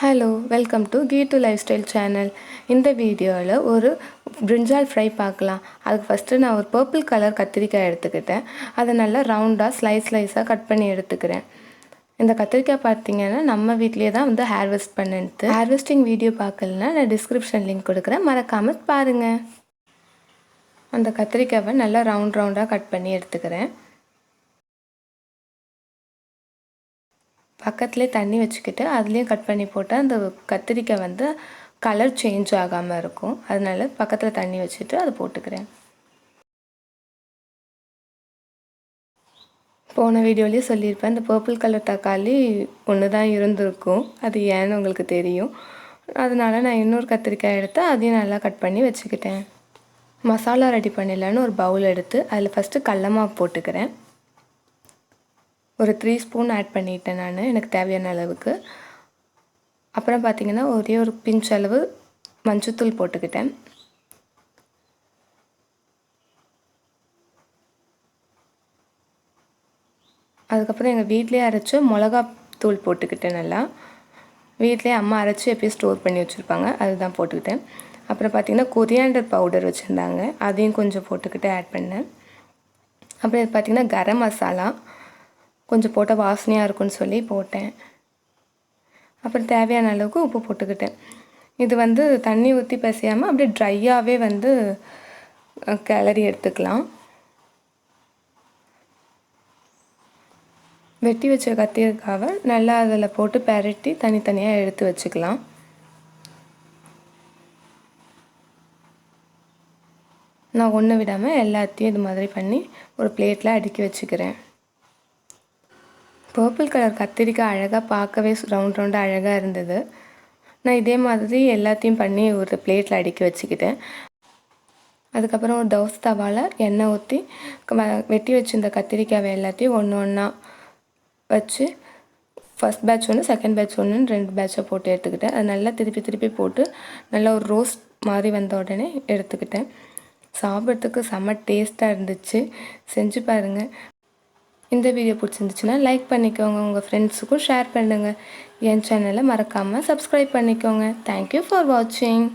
Hello welcome to கீட்டு lifestyle channel இந்த வீடியோவில் ஒரு பிரிஞ்சால் ஃப்ரை பார்க்கலாம். அதுக்கு ஃபஸ்ட்டு நான் ஒரு பர்பிள் கலர் கத்திரிக்காய் எடுத்துக்கிட்டேன். அதை நல்லா ரவுண்டாக ஸ்லைஸ் ஸ்லைஸாக கட் பண்ணி எடுத்துக்கிறேன். இந்த கத்திரிக்காய் பார்த்தீங்கன்னா நம்ம வீட்லேயே தான் வந்து ஹேர்வெஸ்ட் பண்ணிட்டு ஹேர்வெஸ்டிங் வீடியோ பார்க்கலனா நான் டிஸ்கிரிப்ஷன் லிங்க் கொடுக்குறேன். மறக்காமல் பாருங்கள் அந்த கத்திரிக்காவை நல்லா ரவுண்ட் ரவுண்டாக கட் பண்ணி எடுத்துக்கிறேன். பக்கத்துலேயே தண்ணி வச்சுக்கிட்டு அதுலேயும் கட் பண்ணி போட்டால் அந்த கத்திரிக்காய் வந்து கலர் சேஞ்ச் ஆகாமல் இருக்கும். அதனால பக்கத்தில் தண்ணி வச்சுட்டு அதை போட்டுக்கிறேன். போன வீடியோலேயே சொல்லியிருப்பேன் இந்த பர்பிள் கலர் தக்காளி ஒன்று தான் இருந்திருக்கும். அது ஏன்னு உங்களுக்கு தெரியும். அதனால் நான் இன்னொரு கத்திரிக்காய் எடுத்து அதையும் நல்லா கட் பண்ணி வச்சுக்கிட்டேன். மசாலா ரெடி பண்ணிடலான்னு ஒரு பவுல் எடுத்து அதில் ஃபஸ்ட்டு கடலமாவு போட்டுக்கிறேன். ஒரு த்ரீ ஸ்பூன் ஆட் பண்ணிட்டேன் நான் எனக்கு தேவையான அளவுக்கு. அப்புறம் பார்த்திங்கன்னா ஒரே ஒரு பிஞ்ச் அளவு மஞ்சத்தூள் போட்டுக்கிட்டேன். அதுக்கப்புறம் எங்கள் வீட்லேயே அரைச்சி மிளகா தூள் போட்டுக்கிட்டேன் நல்லா. வீட்லேயே அம்மா அரைச்சி எப்பயும் ஸ்டோர் பண்ணி வச்சுருப்பாங்க அதுதான் போட்டுக்கிட்டேன். அப்புறம் பார்த்திங்கன்னா கொரியாண்டர் பவுடர் வச்சுருந்தாங்க அதையும் கொஞ்சம் போட்டுக்கிட்டு ஆட் பண்ணேன். அப்புறம் இது பார்த்திங்கன்னா கரம் மசாலா. கொஞ்சம் போட்டால் வாசனையாக இருக்கும்னு சொல்லி போட்டேன். அப்புறம் தேவையான அளவுக்கு உப்பு போட்டுக்கிட்டேன். இது வந்து தண்ணி ஊற்றி பசியாமல் அப்படியே ட்ரையாகவே வந்து கிளறி எடுத்துக்கலாம். வெட்டி வச்ச கத்திரிக்காவை நல்லா அதில் போட்டு பெரட்டி தனித்தனியாக எடுத்து வச்சுக்கலாம். நான் ஒன்று விடாமல் எல்லாத்தையும் இது மாதிரி பண்ணி ஒரு பிளேட்டில் அடுக்கி வச்சுக்கிறேன். பர்பிள் கலர் கத்திரிக்காய் அழகாக பார்க்கவே ரவுண்ட் ரவுண்டாக அழகாக இருந்தது. நான் இதே மாதிரி எல்லாத்தையும் பண்ணி ஒரு பிளேட்டில் அடுக்கி வச்சுக்கிட்டேன். அதுக்கப்புறம் ஒரு தோசை தவாவில் எண்ணெய் ஊற்றி வெட்டி வச்சுருந்த கத்திரிக்காவை எல்லாத்தையும் ஒன்று ஒன்றா வச்சு ஃபஸ்ட் பேட்ச் ஒன்று செகண்ட் பேட்ச் ஒன்றுன்னு ரெண்டு பேட்சை போட்டு எடுத்துக்கிட்டேன். அது நல்லா திருப்பி திருப்பி போட்டு நல்லா ஒரு ரோஸ்ட் மாதிரி வந்த உடனே எடுத்துக்கிட்டேன். சாப்பிட்றதுக்கு செம்ம டேஸ்ட்டாக இருந்துச்சு. செஞ்சு பாருங்கள் இந்த வீடியோ பிடிச்சிருந்துச்சுன்னா லைக் பண்ணிக்கோங்க. உங்கள் ஃப்ரெண்ட்ஸுக்கும் ஷேர் பண்ணுங்கள் என் சேனலை மறக்காமல் சப்ஸ்கிரைப் பண்ணிக்கோங்க. தேங்க்யூ ஃபார் வாட்சிங்